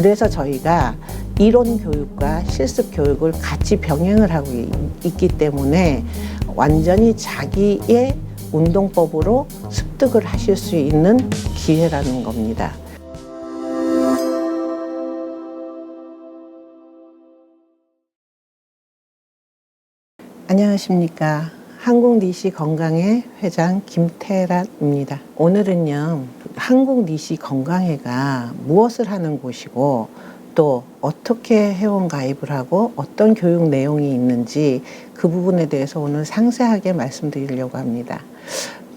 그래서 저희가 이론 교육과 실습 교육을 같이 병행을 하고 이- 있기 때문에 완전히 자기의 운동법으로 습득을 하실 수 있는 기회라는 겁니다. 안녕하십니까. 한국니시 건강회 회장 김태란입니다. 오늘은요, 한국 니시 건강회가 무엇을 하는 곳이고 또 어떻게 회원 가입을 하고 어떤 교육 내용이 있는지 그 부분에 대해서 오늘 상세하게 말씀드리려고 합니다.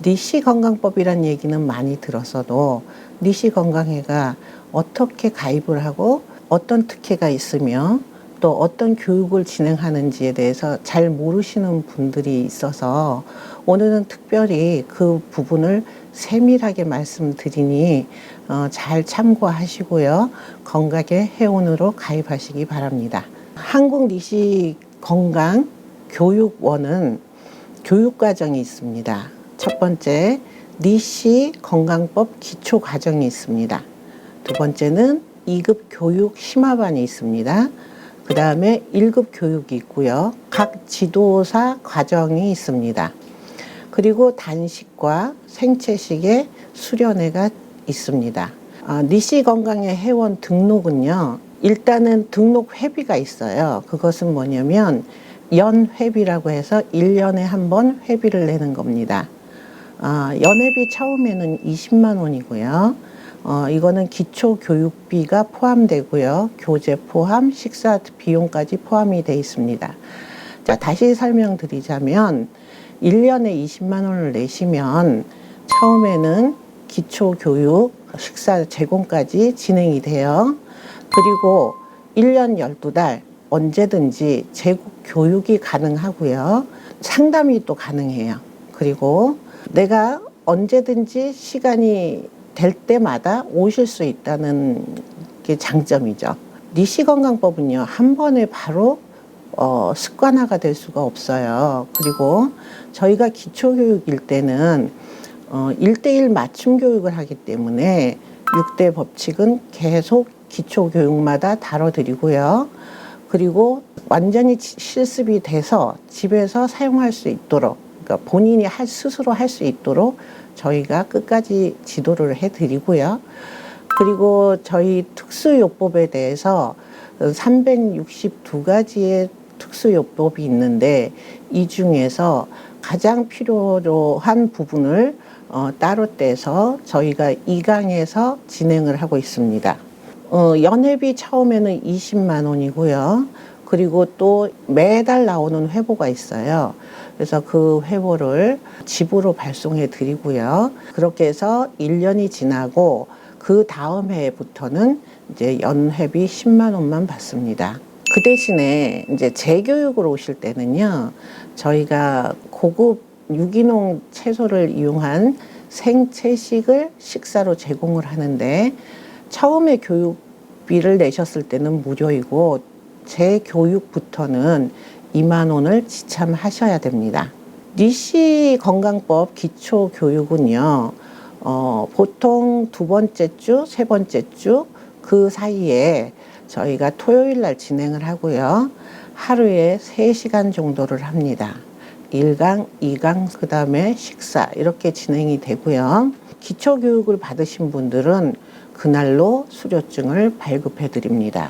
니시 건강법이란 얘기는 많이 들었어도 니시 건강회가 어떻게 가입을 하고 어떤 특혜가 있으며 또 어떤 교육을 진행하는지에 대해서 잘 모르시는 분들이 있어서 오늘은 특별히 그 부분을 세밀하게 말씀드리니 어, 잘 참고하시고요. 건강의 회원으로 가입하시기 바랍니다. 한국 니시 건강 교육원은 교육 과정이 있습니다. 첫 번째, 니시 건강법 기초 과정이 있습니다. 두 번째는 2급 교육 심화반이 있습니다. 그 다음에 1급 교육이 있고요. 각 지도사 과정이 있습니다. 그리고 단식과 생체식의 수련회가 있습니다. 아, 니시 건강의 회원 등록은요. 일단은 등록 회비가 있어요. 그것은 뭐냐면 연회비라고 해서 1년에 한 번 회비를 내는 겁니다. 아, 연회비 처음에는 20만 원이고요. 어, 이거는 기초 교육비가 포함되고요. 교재 포함, 식사 비용까지 포함이 돼 있습니다. 자, 다시 설명드리자면 1년에 20만 원을 내시면 처음에는 기초 교육, 식사 제공까지 진행이 돼요. 그리고 1년 12달 언제든지 제국 교육이 가능하고요. 상담이 또 가능해요. 그리고 내가 언제든지 시간이 될 때마다 오실 수 있다는 게 장점이죠. 니시 건강법은요, 한 번에 바로 어, 습관화가 될 수가 없어요. 그리고 저희가 기초교육일 때는 어, 1대1 맞춤 교육을 하기 때문에 6대 법칙은 계속 기초교육마다 다뤄드리고요. 그리고 완전히 지- 실습이 돼서 집에서 사용할 수 있도록, 그러니까 본인이 할, 스스로 할 수 있도록 저희가 끝까지 지도를 해드리고요. 그리고 저희 특수요법에 대해서 362가지의 특수요법이 있는데 이 중에서 가장 필요로 한 부분을 어, 따로 떼서 저희가 2강에서 진행을 하고 있습니다. 어, 연회비 처음에는 20만 원이고요. 그리고 또 매달 나오는 회보가 있어요. 그래서 그 회보를 집으로 발송해 드리고요. 그렇게 해서 1년이 지나고 그 다음 해부터는 이제 연회비 10만 원만 받습니다. 그 대신에 이제 재교육으로 오실 때는요, 저희가 고급 유기농 채소를 이용한 생채식을 식사로 제공을 하는데 처음에 교육비를 내셨을 때는 무료이고 재교육부터는 2만 원을 지참하셔야 됩니다. 니시 건강법 기초 교육은요, 어, 보통 두 번째 주, 세 번째 주 그 사이에 저희가 토요일 날 진행을 하고요. 하루에 세시간 정도를 합니다. 1강, 2강, 그 다음에 식사 이렇게 진행이 되고요. 기초 교육을 받으신 분들은 그날로 수료증을 발급해 드립니다.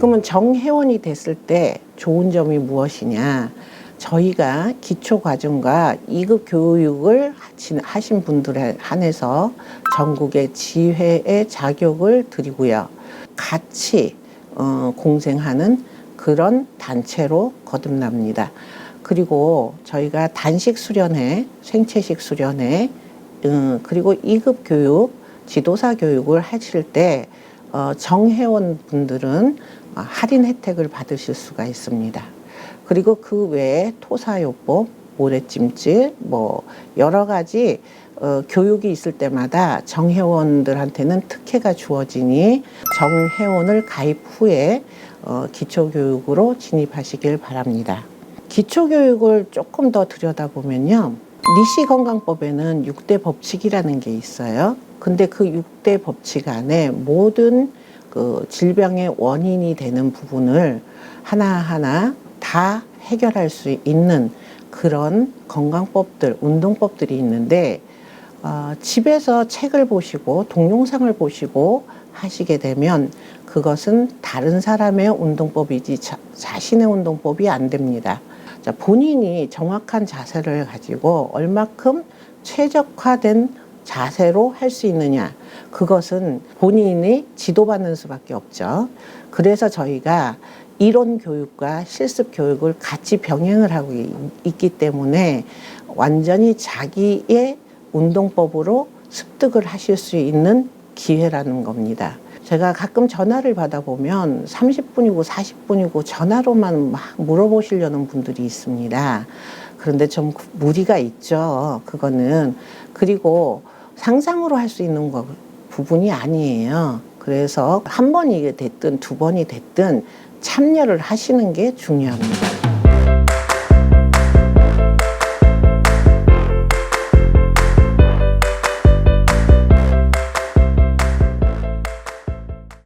그러면 정회원이 됐을 때 좋은 점이 무엇이냐? 저희가 기초 과정과 2급 교육을 진- 하신 분들에 한해서 전국의 지회의 자격을 드리고요. 같이 어, 공생하는 그런 단체로 거듭납니다. 그리고 저희가 단식 수련회, 생체식 수련회, 음, 그리고 2급 교육, 지도사 교육을 하실 때 어, 정회원 분들은 어, 할인 혜택을 받으실 수가 있습니다. 그리고 그 외에 토사요법, 모래찜질, 뭐 여러 가지 어, 교육이 있을 때마다 정회원들한테는 특혜가 주어지니 정회원을 가입 후에 어, 기초교육으로 진입하시길 바랍니다. 기초교육을 조금 더 들여다보면요. 니시 건강법에는 6대 법칙이라는 게 있어요. 근데 그 6대 법칙 안에 모든 그 질병의 원인이 되는 부분을 하나하나 다 해결할 수 있는 그런 건강법들, 운동법들이 있는데 어, 집에서 책을 보시고 동영상을 보시고 하시게 되면 그것은 다른 사람의 운동법이지 자, 자신의 운동법이 안 됩니다. 자, 본인이 정확한 자세를 가지고 얼마큼 최적화된 자세로 할 수 있느냐. 그것은 본인이 지도받는 수밖에 없죠. 그래서 저희가 이론 교육과 실습 교육을 같이 병행을 하고 이- 있기 때문에 완전히 자기의 운동법으로 습득을 하실 수 있는 기회라는 겁니다. 제가 가끔 전화를 받아보면 30분이고 40분이고 전화로만 막 물어보시려는 분들이 있습니다. 그런데 좀 무리가 있죠. 그거는. 그리고 상상으로 할 수 있는 거, 부분이 아니에요. 그래서 한 번이 됐든 두 번이 됐든 참여를 하시는 게 중요합니다.